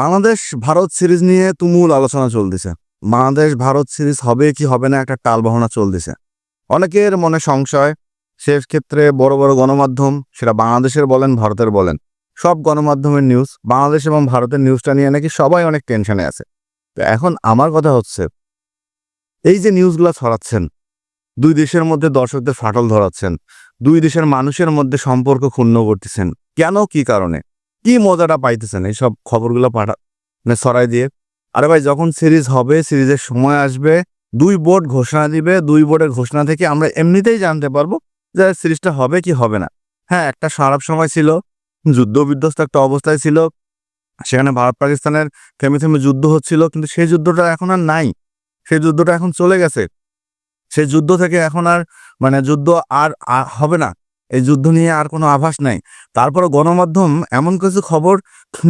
Bangladesh Bharat series নিয়ে তুমুল আলোচনা চলতেছে। বাংলাদেশ ভারত সিরিজ হবে কি হবে না একটা টালবাহনা চলতেছে। অনেকের মনে সংশয় সে ক্ষেত্রে বড় বড় গণমাধ্যম, সেটা বাংলাদেশের বলেন, ভারতের বলেন, সব গণমাধ্যমের নিউজ বাংলাদেশ এবং ভারতের নিউজটা নিয়ে নাকি সবাই অনেক টেনশনে আছে। তো এখন আমার কথা হচ্ছে, এই যে নিউজগুলো ছড়াচ্ছেন, দুই দেশের মধ্যে দর্শকদের ফাটল ধরাচ্ছেন, দুই দেশের মানুষের মধ্যে সম্পর্ক ক্ষুণ্ণ করতেছেন, কেন, কি কারণে? কি মজাটা পাইতেছেন? এইসব খবরগুলো পাঠা মানে সরাই দিয়ে। আরে ভাই, যখন সিরিজ হবে, সিরিজের সময় আসবে, দুই বোর্ড ঘোষণা দিবে, দুই বোর্ডের ঘোষণা থেকে আমরা এমনিতেই জানতে পারব যে সিরিজটা হবে কি হবে না। হ্যাঁ একটা খারাপ সময় ছিল, যুদ্ধ বিধ্বস্ত একটা অবস্থায় ছিল, সেখানে ভারত পাকিস্তানের থেমে থেমে যুদ্ধ হচ্ছিল, কিন্তু সেই যুদ্ধটা এখন আর নাই। সেই যুদ্ধটা এখন চলে গেছে। সেই যুদ্ধ থেকে এখন আর মানে যুদ্ধ আর হবে না। এই যুদ্ধ নিয়ে আর কোনো আভাস নাই। তারপরে গণমাধ্যম এমন কিছু খবর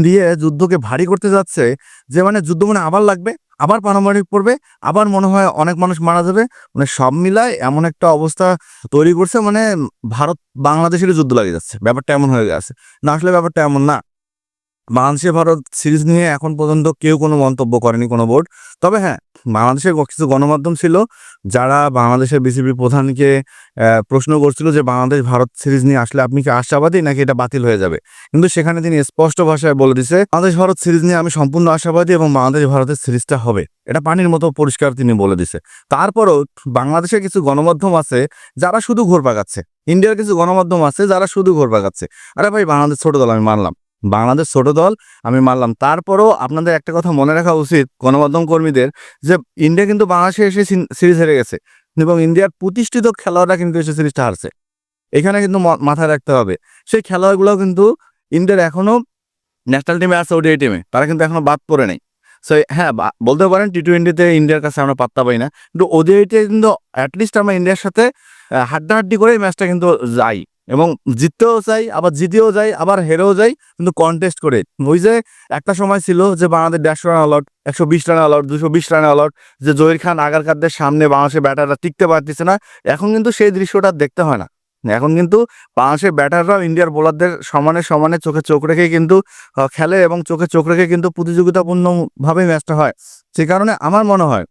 দিয়ে যুদ্ধকে ভারী করতে যাচ্ছে যে মানে যুদ্ধ মানে আবার লাগবে, আবার পারমাণবিক পড়বে, আবার মনে হয় অনেক মানুষ মারা যাবে। মানে সব মিলায় এমন একটা অবস্থা তৈরি করছে মানে ভারত বাংলাদেশেরই যুদ্ধ লাগে যাচ্ছে। ব্যাপারটা এমন হয়ে গেছে। না আসলে ব্যাপারটা এমন না। বাংলাদেশে ভারত সিরিজ নিয়ে এখন পর্যন্ত কেউ কোনো মন্তব্য করেনি কোনো বোর্ড। তবে হ্যাঁ বাংলাদেশের কিছু গণমাধ্যম ছিল যারা বাংলাদেশের বিসিবি প্রধানকে প্রশ্ন করছিল যে বাংলাদেশ ভারত সিরিজ নিয়ে আসলে আপনি কি আশাবাদী নাকি এটা বাতিল হয়ে যাবে? কিন্তু সেখানে তিনি স্পষ্ট ভাষায় বলে দিছে, বাংলাদেশ ভারত সিরিজ নিয়ে আমি সম্পূর্ণ আশাবাদী এবং বাংলাদেশ ভারতের সিরিজটা হবে। এটা পানির মতো পরিষ্কার তিনি বলে দিছে। তারপরও বাংলাদেশের কিছু গণমাধ্যম আছে যারা শুধু ঘোর পাকাচ্ছে। ইন্ডিয়ার কিছু গণমাধ্যম আছে যারা শুধু ঘোর পাকাচ্ছে। আরে ভাই, বাংলাদেশ ছোট দল, আমি মানলাম। বাংলাদেশ ছোট দল, আমি মানলাম তারপরও আপনাদের একটা কথা মনে রাখা উচিত গণমাধ্যম কর্মীদের যে ইন্ডিয়া কিন্তু বাংলাদেশে এসে সিরিজ হেরে গেছে এবং ইন্ডিয়ার প্রতিষ্ঠিত খেলোয়াড়রা কিন্তু এসে সিরিজটা হারছে। এখানে কিন্তু মাথায় রাখতে হবে। সেই খেলোয়াড়গুলো কিন্তু ইন্ডিয়ার এখনও ন্যাশনাল টিমে আছে ওডিআই টিমে তারা কিন্তু এখনও বাদ পড়ে নেই। সো হ্যাঁ বলতে পারেন টি টোয়েন্টিতে ইন্ডিয়ার কাছে আমরা পাত্তা পাই না। কিন্তু ওডিআইতে কিন্তু অ্যাটলিস্ট আমরা ইন্ডিয়ার সাথে হাড্ডাহাড্ডি করে ম্যাচটা কিন্তু যাই। এবং জিততেও চাই, আবার জিতেও যাই, আবার হেরেও যাই, কিন্তু কন্টেস্ট করে। ওই যে একটা সময় ছিল যে বাংলাদেশ দেড়শো রান অলআউট একশো বিশ রান অলআউট দুশো বিশ রানে অলআউট যে জহির খান আগারকারদের সামনে বাংলাদেশের ব্যাটাররা টিকতে পারতেছে না। এখন কিন্তু সেই দৃশ্যটা দেখতে হয় না। এখন কিন্তু বাংলাদেশের ব্যাটাররাও ইন্ডিয়ার বোলারদের সমানে সমানে চোখে চোখ রেখে কিন্তু খেলে এবং চোখে চোখ রেখে কিন্তু প্রতিযোগিতাপূর্ণভাবে ম্যাচটা হয়। সে কারণে আমার মনে হয়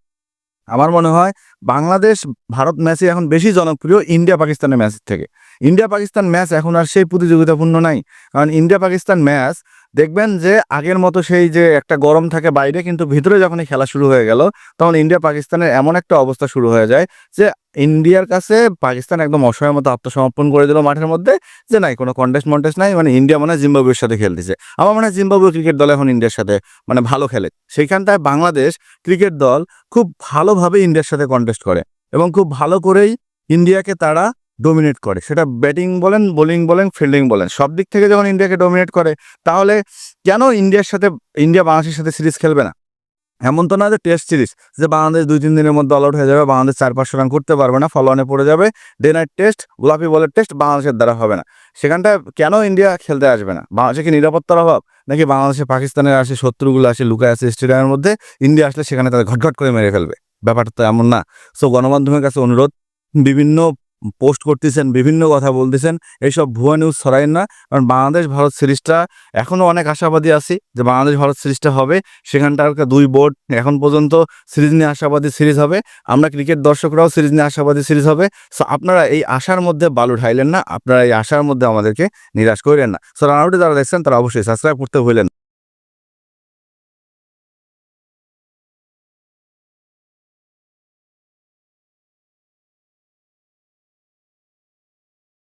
আমার মনে হয় বাংলাদেশ, ভারত ম্যাচে এখন বেশি জনপ্রিয় ইন্ডিয়া পাকিস্তানের ম্যাচের থেকে। ইন্ডিয়া পাকিস্তান ম্যাচ এখন আর সেই প্রতিযোগিতাপূর্ণ নাই। কারণ ইন্ডিয়া পাকিস্তান ম্যাচ দেখবেন যে আগের মতো সেই যে একটা গরম থাকে বাইরে, কিন্তু ভিতরে যখনই খেলা শুরু হয়ে গেল, তখন ইন্ডিয়া পাকিস্তানের এমন একটা অবস্থা শুরু হয়ে যায় যে ইন্ডিয়ার কাছে পাকিস্তান একদম অসহায় মতো আত্মসমর্পণ করে দিল মাঠের মধ্যে যে নাই, কোনো কন্টেস্ট মন্টেস্ট নাই। মানে ইন্ডিয়া মানে জিম্বাবুয়ের সাথে খেলতেছে আমার মনে হয় জিম্বাবুয়ে ক্রিকেট দল এখন ইন্ডিয়ার সাথে মানে ভালো খেলে। সেইখানটায় বাংলাদেশ ক্রিকেট দল খুব ভালোভাবে ইন্ডিয়ার সাথে কন্টেস্ট করে এবং খুব ভালো করেই ইন্ডিয়াকে তারা ডোমিনেট করে। সেটা ব্যাটিং বলেন বোলিং বলেন ফিল্ডিং বলেন, সব দিক থেকে যখন ইন্ডিয়াকে ডোমিনেট করে, তাহলে কেন ইন্ডিয়ার সাথে, ইন্ডিয়া বাংলাদেশের সাথে সিরিজ খেলবে না? এমন তো না যে টেস্ট সিরিজ যে বাংলাদেশ দুই, তিন দিনের মধ্যে অল আউট হয়ে যাবে, বাংলাদেশ চার, পাঁচশো রান করতে পারবে না ফলোয়ানে পড়ে যাবে ডে নাইট টেস্ট গোলাপি বলের টেস্ট বাংলাদেশের দ্বারা হবে না। সেখানটায় কেন ইন্ডিয়া খেলতে আসবে না? বাংলাদেশে কি নিরাপত্তার অভাব? নাকি বাংলাদেশে পাকিস্তানের আসে শত্রুগুলো আসে, লুকায় আসে স্টেডিয়ামের মধ্যে, ইন্ডিয়া আসলে সেখানে তাদের ঘটঘট করে মেরে ফেলবে? ব্যাপারটা তো এমন না। সো গণমাধ্যমের কাছে অনুরোধ, বিভিন্ন পোস্ট করতেছেন, বিভিন্ন কথা বলতেছেন, এইসব ভুয়া নিউজ ছড়াইন না। কারণ বাংলাদেশ, ভারত সিরিজটা এখনও অনেক আশাবাদী আছি যে বাংলাদেশ, ভারত সিরিজটা হবে। সেখানটার দুই বোর্ড এখন পর্যন্ত সিরিজ নিয়ে আশাবাদী সিরিজ হবে। আমরা ক্রিকেট দর্শকরাও সিরিজ নিয়ে আশাবাদী সিরিজ হবে। সো আপনারা এই আশার মধ্যে বালু ঢাইলেন না। আপনারা এই আশার মধ্যে আমাদেরকে নিরাশ করেন না। সো রানাউটে যারা দেখছেন তারা অবশ্যই সাবস্ক্রাইব করতে ভুলেন।